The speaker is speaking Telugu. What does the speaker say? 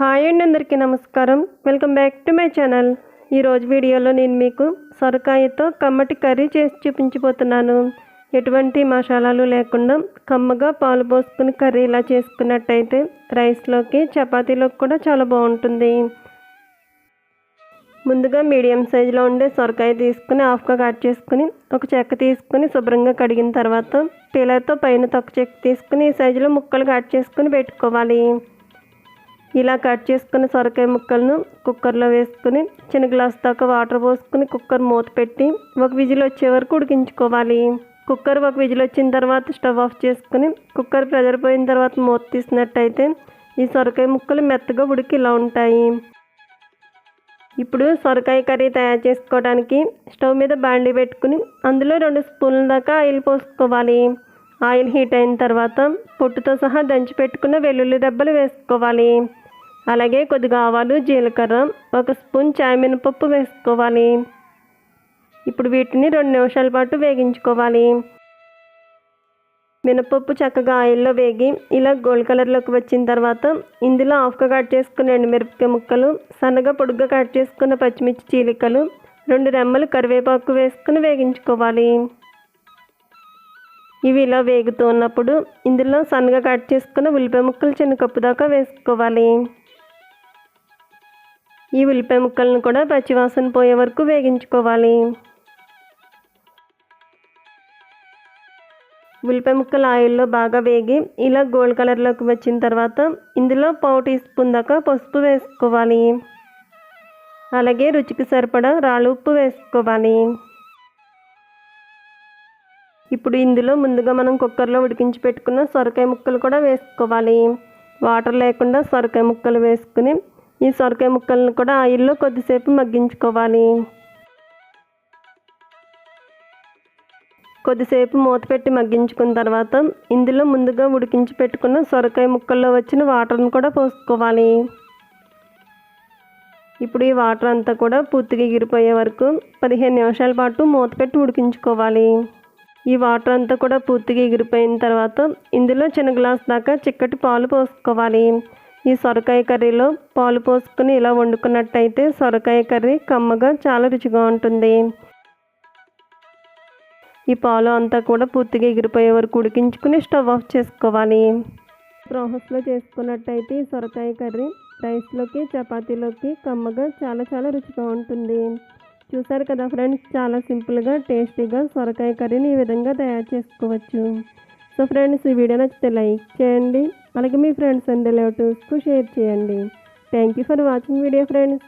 హాయ్ అండి అందరికీ నమస్కారం. Welcome back to my channel. ఈరోజు వీడియోలో నేను మీకు సొరకాయతో కమ్మటి కర్రీ చేసి చూపించబోతున్నాను. ఎటువంటి మసాలాలు లేకుండా కమ్మగా పాలు పోసుకుని కర్రీ ఇలా చేసుకున్నట్టయితే రైస్లోకి చపాతీలోకి కూడా చాలా బాగుంటుంది. ముందుగా మీడియం సైజులో ఉండే సొరకాయ తీసుకుని హాఫ్గా కట్ చేసుకుని ఒక చెక్క తీసుకుని శుభ్రంగా కడిగిన తర్వాత పీలర్తో పైన తొక్క చెక్క తీసుకుని ఈ సైజులో ముక్కలు కట్ చేసుకుని పెట్టుకోవాలి. ఇలా కట్ చేసుకున్న సొరకాయ ముక్కలను కుక్కర్లో వేసుకుని చిన్న గ్లాస్ దాకా వాటర్ పోసుకుని కుక్కర్ మూత పెట్టి ఒక విజిల్ వచ్చే వరకు ఉడికించుకోవాలి. కుక్కర్ ఒక విజిల్ వచ్చిన తర్వాత స్టవ్ ఆఫ్ చేసుకుని కుక్కర్ ప్రెజర్ పోయిన తర్వాత మూత తీసినట్టయితే ఈ సొరకాయ ముక్కలు మెత్తగా ఉడికి ఇలా ఉంటాయి. ఇప్పుడు సొరకాయ కర్రీ తయారు చేసుకోవడానికి స్టవ్ మీద బాండీ పెట్టుకుని అందులో రెండు స్పూన్ల దాకా ఆయిల్ పోసుకోవాలి. ఆయిల్ హీట్ అయిన తర్వాత పొట్టుతో సహా దంచి పెట్టుకున్న వెల్లుల్లి దెబ్బలు వేసుకోవాలి. అలాగే కొద్దిగా ఆవాలు జీలకర్ర ఒక స్పూన్ చాయ్ మినపప్పు వేసుకోవాలి. ఇప్పుడు వీటిని రెండు నిమిషాల పాటు వేగించుకోవాలి. మినపప్పు చక్కగా ఆయిల్లో వేగి ఇలా గోల్డ్ కలర్లోకి వచ్చిన తర్వాత ఇందులో హాఫ్గా కట్ చేసుకున్న ఎండుమిరపకాయ ముక్కలు సన్నగా పొడుగ్గా కట్ చేసుకున్న పచ్చిమిర్చి చీలికలు రెండు రెమ్మలు కరివేపాకు వేసుకుని వేగించుకోవాలి. ఇవి ఇలా వేగుతూ ఉన్నప్పుడు ఇందులో సన్నగా కట్ చేసుకున్న ఉల్లిపాయ ముక్కలు చిన్న కప్పు దాకా వేసుకోవాలి. ఈ ఉల్లిపాయ ముక్కలను కూడా పచ్చివాసన పోయే వరకు వేగించుకోవాలి. ఉల్లిపాయ ముక్కలు ఆయిల్లో బాగా వేగి ఇలా గోల్డ్ కలర్లోకి వచ్చిన తర్వాత ఇందులో పావు టీ స్పూన్ దాకా పసుపు వేసుకోవాలి. అలాగే రుచికి సరిపడా రాళ్ళు ఉప్పు వేసుకోవాలి. ఇప్పుడు ఇందులో ముందుగా మనం కుక్కర్లో ఉడికించి పెట్టుకున్న సొరకాయ ముక్కలు కూడా వేసుకోవాలి. వాటర్ లేకుండా సొరకాయ ముక్కలు వేసుకుని ఈ సొరకాయ ముక్కలను కూడా ఆయిల్లో కొద్దిసేపు మగ్గించుకోవాలి. కొద్దిసేపు మూత పెట్టి మగ్గించుకున్న తర్వాత ఇందులో ముందుగా ఉడికించి పెట్టుకున్న సొరకాయ ముక్కల్లో వచ్చిన వాటర్ని కూడా పోసుకోవాలి. ఇప్పుడు ఈ వాటర్ అంతా కూడా పూర్తిగా ఎగిరిపోయే వరకు పదిహేను నిమిషాల పాటు మూత పెట్టి ఉడికించుకోవాలి. ఈ వాటర్ అంతా కూడా పూర్తిగా ఎగిరిపోయిన తర్వాత ఇందులో చిన్న గ్లాస్ దాకా చిక్కటి పాలు పోసుకోవాలి. ఈ సొరకాయ కర్రీలో పాలు పోసుకుని ఇలా వండుకున్నట్టయితే సొరకాయ కర్రీ కమ్మగా చాలా రుచిగా ఉంటుంది. ఈ పాలు అంతా కూడా పూర్తిగా ఎగిరిపోయే వరకు ఉడికించుకుని స్టవ్ ఆఫ్ చేసుకోవాలి. ప్రాసెస్లో చేసుకున్నట్టయితే ఈ సొరకాయ కర్రీ రైస్లోకి చపాతీలోకి కమ్మగా చాలా చాలా రుచిగా ఉంటుంది. చూసారు కదా ఫ్రెండ్స్ చాలా సింపుల్గా టేస్టీగా సొరకాయ కర్రీని ఈ విధంగా తయారు చేసుకోవచ్చు. సో ఫ్రెండ్స్ ఈ వీడియో నచ్చితే లైక్ చేయండి అలాగే మీ ఫ్రెండ్స్ అండ్ రిలేటివ్స్కు షేర్ చేయండి. Thank you for watching video friends